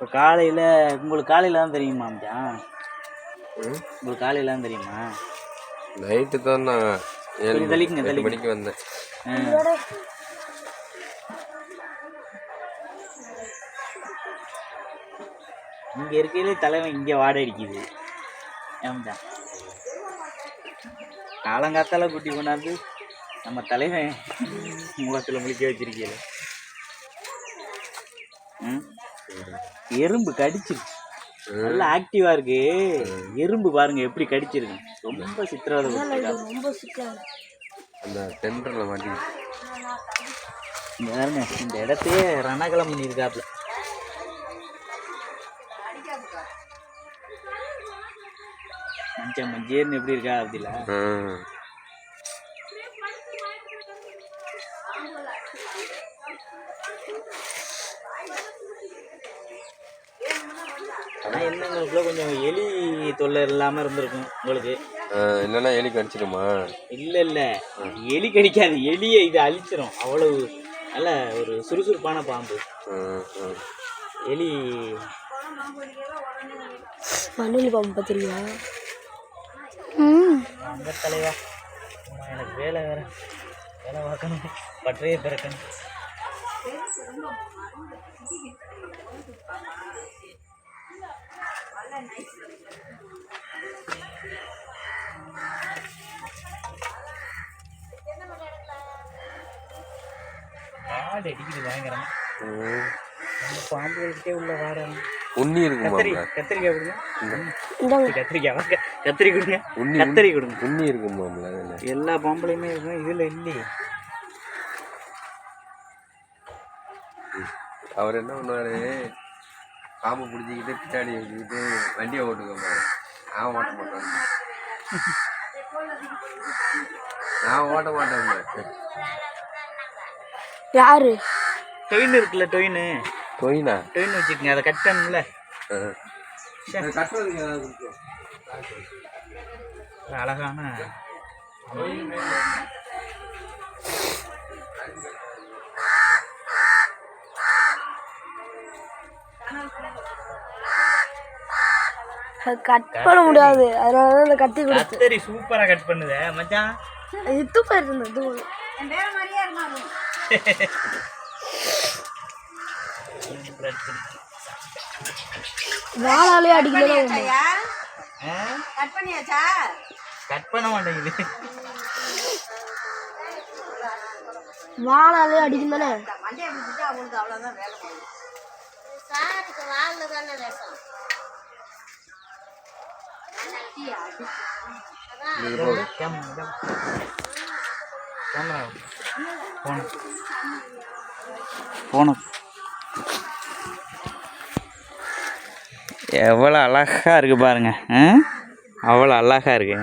இப்போ காலையில் உங்களுக்கு காலையில் தான் தெரியுமா மச்சான்? உங்களுக்கு காலையில் தான் தெரியுமா? நைட்டு தான் நான் ஏழு எட்டு தள்ளிக்குங்க. மணிக்கு வந்தேன். இங்கே இருக்கையிலே தலைவன் இங்கே வாடை அடிக்குது ஏன்டா காலங்காத்தால குட்டி கொண்டாந்து நம்ம தலைவன் முகத்தில் முழிக்க வச்சிருக்கீல எறும்பு கடிச்சிருச்சு. நல்லா ஆக்டிவா இருக்கு. எறும்பு பாருங்க எப்படி கடிச்சிருக்கு. ரொம்ப சித்திரவதை. ரொம்ப அந்த டெண்டரில் மாட்டி. பாருங்க இந்த இடத்தையே ரணகலம் பண்ணியிருக்காப்புல மஞ்சள் மஞ்சேர்னு எப்படி இருக்கா அப்படில ஆனால் என்ன உங்களுக்குள்ள கொஞ்சம் எலி தொல்லை இல்லாமல் இருந்திருக்கும் உங்களுக்கு. இல்லைன்னா எலி கடிச்சிடுமா? இல்லை இல்லை. எலி கடிக்காது. எலியை இது அழிச்சிரும். அவ்வளவு நல்ல ஒரு சுறுசுறுப்பான பாம்பு. எலி. மண்ணில் பாம்பு பார்த்துருக்கியா அந்த தலைவா. எனக்கு வேலை வேற. வேலை பார்க்கணும். பற்றையே திறக்கணும். வாடை அடிக்குது பயங்கரமா. உள்ள வாடை. உண்ணி இருக்குமா கத்திரி கத்திரிக்காய் கொடுங்க. கத்திரிக்காய் கத்திரி கொடுங்க. கத்திரி கொடுங்க. உண்ணி இருக்குமாம்ல அதில். எல்லா பாம்பளையுமே இருக்கும். இதுல இல்லையே அவர் என்ன பண்ணுவாரு? பாம்பு பிடிச்சிக்கிட்டு பின்னாடி வச்சுக்கிட்டு வண்டியை ஓட்டுக்க நான் ஓட்ட மாட்டேன். நான் ஓட்ட மாட்டேன் யாரு? டொயின் இருக்குல்ல டொயின்? கொயினா டொயின் வச்சுக்கோங்க அதை கட் பண்ணல. அழகான கட் பண்ண முடியாது. அதனால தான் அந்த கத்தி கொடுத்து கத்தரி சூப்பரா கட் பண்ணுத மச்சான். அது இத்து போயிருந்தது இது ஒண்ணு. வாழாலே அடிக்கல கட் பண்ணியாச்சா கட் பண்ண மாட்டேங்குது. வாழாலே அடிக்கும் தானே அவ்வளோதான் வேலை வாழ்ல தானே ரசம் போன எவ்வளோ அழகா இருக்குது பாருங்க ஆ? அவ்வளோ அழகா இருக்கு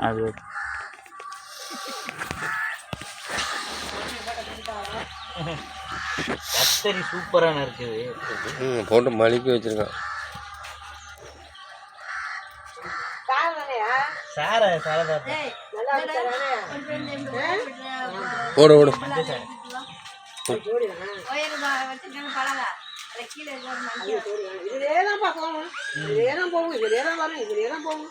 அது கத்தரி சூப்பரான இருக்குது. ம் போட்டு மலிக்க வச்சிருக்கான் சார சாரதா ஓடு ஓடு. இதுலே தான் போகும் இதுலே தான் வரும் இதுலே தான் போகும்